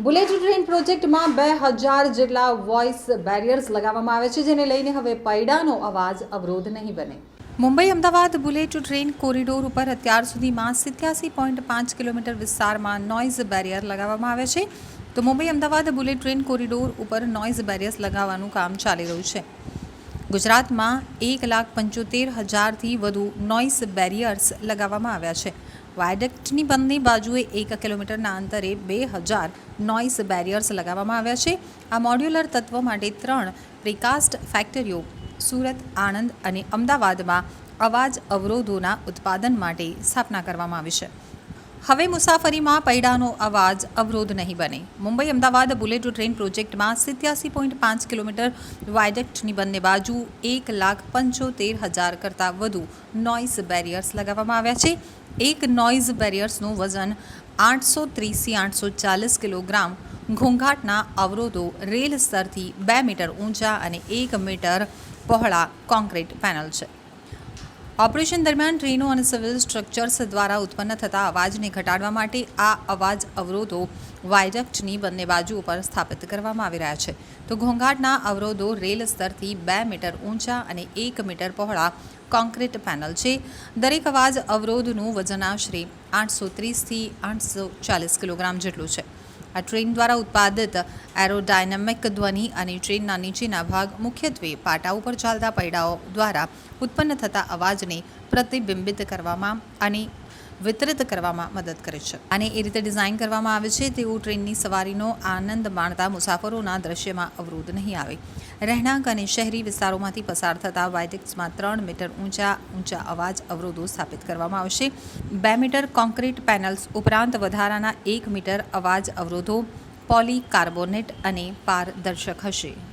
પ્રોજેક્ટમાં બે હજાર જેટલા વોઇસ બેરિયર્સ લગાવવામાં આવે છે, જેને લઈને હવે પૈડાનો અવાજ અવરોધ નહીં બને. Mumbai Ahmedabad bullet train corridor ઉપર અત્યાર સુધીમાં સિત્યાસી પોઈન્ટ પાંચ કિલોમીટર વિસ્તારમાં નોઇઝ બેરિયર લગાવવામાં આવે છે. તો Mumbai Ahmedabad bullet train corridor ઉપર નોઇઝ બેરિયર્સ લગાવવાનું કામ ચાલી રહ્યું છે. ગુજરાતમાં એક લાખ પંચોતેર હજારથી વધુ નોઇસ બેરિયર્સ લગાવવામાં આવ્યા છે. વાયડક્ટની બંને બાજુએ એક કિલોમીટરના અંતરે બે હજાર નોઇસ બેરિયર્સ લગાવવામાં આવ્યા છે. આ મોડ્યુલર તત્વ માટે ત્રણ પ્રિકાસ્ટ ફેક્ટરીઓ, સુરત, આણંદ અને અમદાવાદમાં અવાજ અવરોધોના ઉત્પાદન માટે સ્થાપના કરવામાં આવી છે. હવે મુસાફરીમાં પૈડાનો અવાજ અવરોધ નહીં બને. મુંબઈ અમદાવાદ બુલેટ ટ્રેન પ્રોજેક્ટમાં સિત્યાસી પોઈન્ટ પાંચ કિલોમીટર વાયડક્ટની બંને બાજુ એક લાખ પંચોતેર હજાર કરતાં વધુ નોઇઝ બેરિયર્સ લગાવવામાં આવ્યા છે. એક નોઇઝ બેરિયર્સનું વજન આઠસો ત્રીસથી આઠસો ચાલીસ કિલોગ્રામ, ઘોંઘાટના અવરોધો રેલ સ્તરથી બે મીટર ઊંચા અને એક મીટર પહોળા કોન્ક્રીટ પેનલ છે. ઓપરેશન દરમિયાન ટ્રેનો અને સિવિલ સ્ટ્રક્ચર્સ દ્વારા ઉત્પન્ન થતા અવાજને ઘટાડવા માટે આ અવાજ અવરોધો વાયડક્ટની બંને બાજુ ઉપર સ્થાપિત કરવામાં આવી રહ્યા છે. તો ઘોંઘાટના અવરોધો રેલ સ્તરથી બે મીટર ઊંચા અને એક મીટર પહોળા કોન્ક્રીટ પેનલ છે. દરેક અવાજ અવરોધનું વજન આશરે આઠસો ત્રીસથી આઠસો ચાલીસ કિલોગ્રામ જેટલું છે. આ ટ્રેન દ્વારા ઉત્પાદિત એરોડાયનેમિક ધ્વનિ અને ટ્રેનના નીચેના ભાગ, મુખ્યત્વે પાટા ઉપર ચાલતા પૈડાઓ દ્વારા ઉત્પન્ન થતા અવાજને પ્રતિબિંબિત કરવામાં અને વિતરિત કરવામાં મદદ કરે છે. અને એ રીતે ડિઝાઇન કરવામાં આવે છે તેવું ટ્રેનની સવારીનો આનંદ માણતા મુસાફરોના દ્રશ્યમાં અવરોધ નહીં આવે. રહેણાંક અને શહેરી વિસ્તારોમાંથી પસાર થતા વાયડિક્સમાં ત્રણ મીટર ઊંચા ઊંચા અવાજ અવરોધો સ્થાપિત કરવામાં આવશે. બે મીટર કોન્ક્રીટ પેનલ્સ ઉપરાંત વધારાના એક મીટર અવાજ અવરોધો, પોલીકાર્બોનેટ અને પારદર્શક હશે.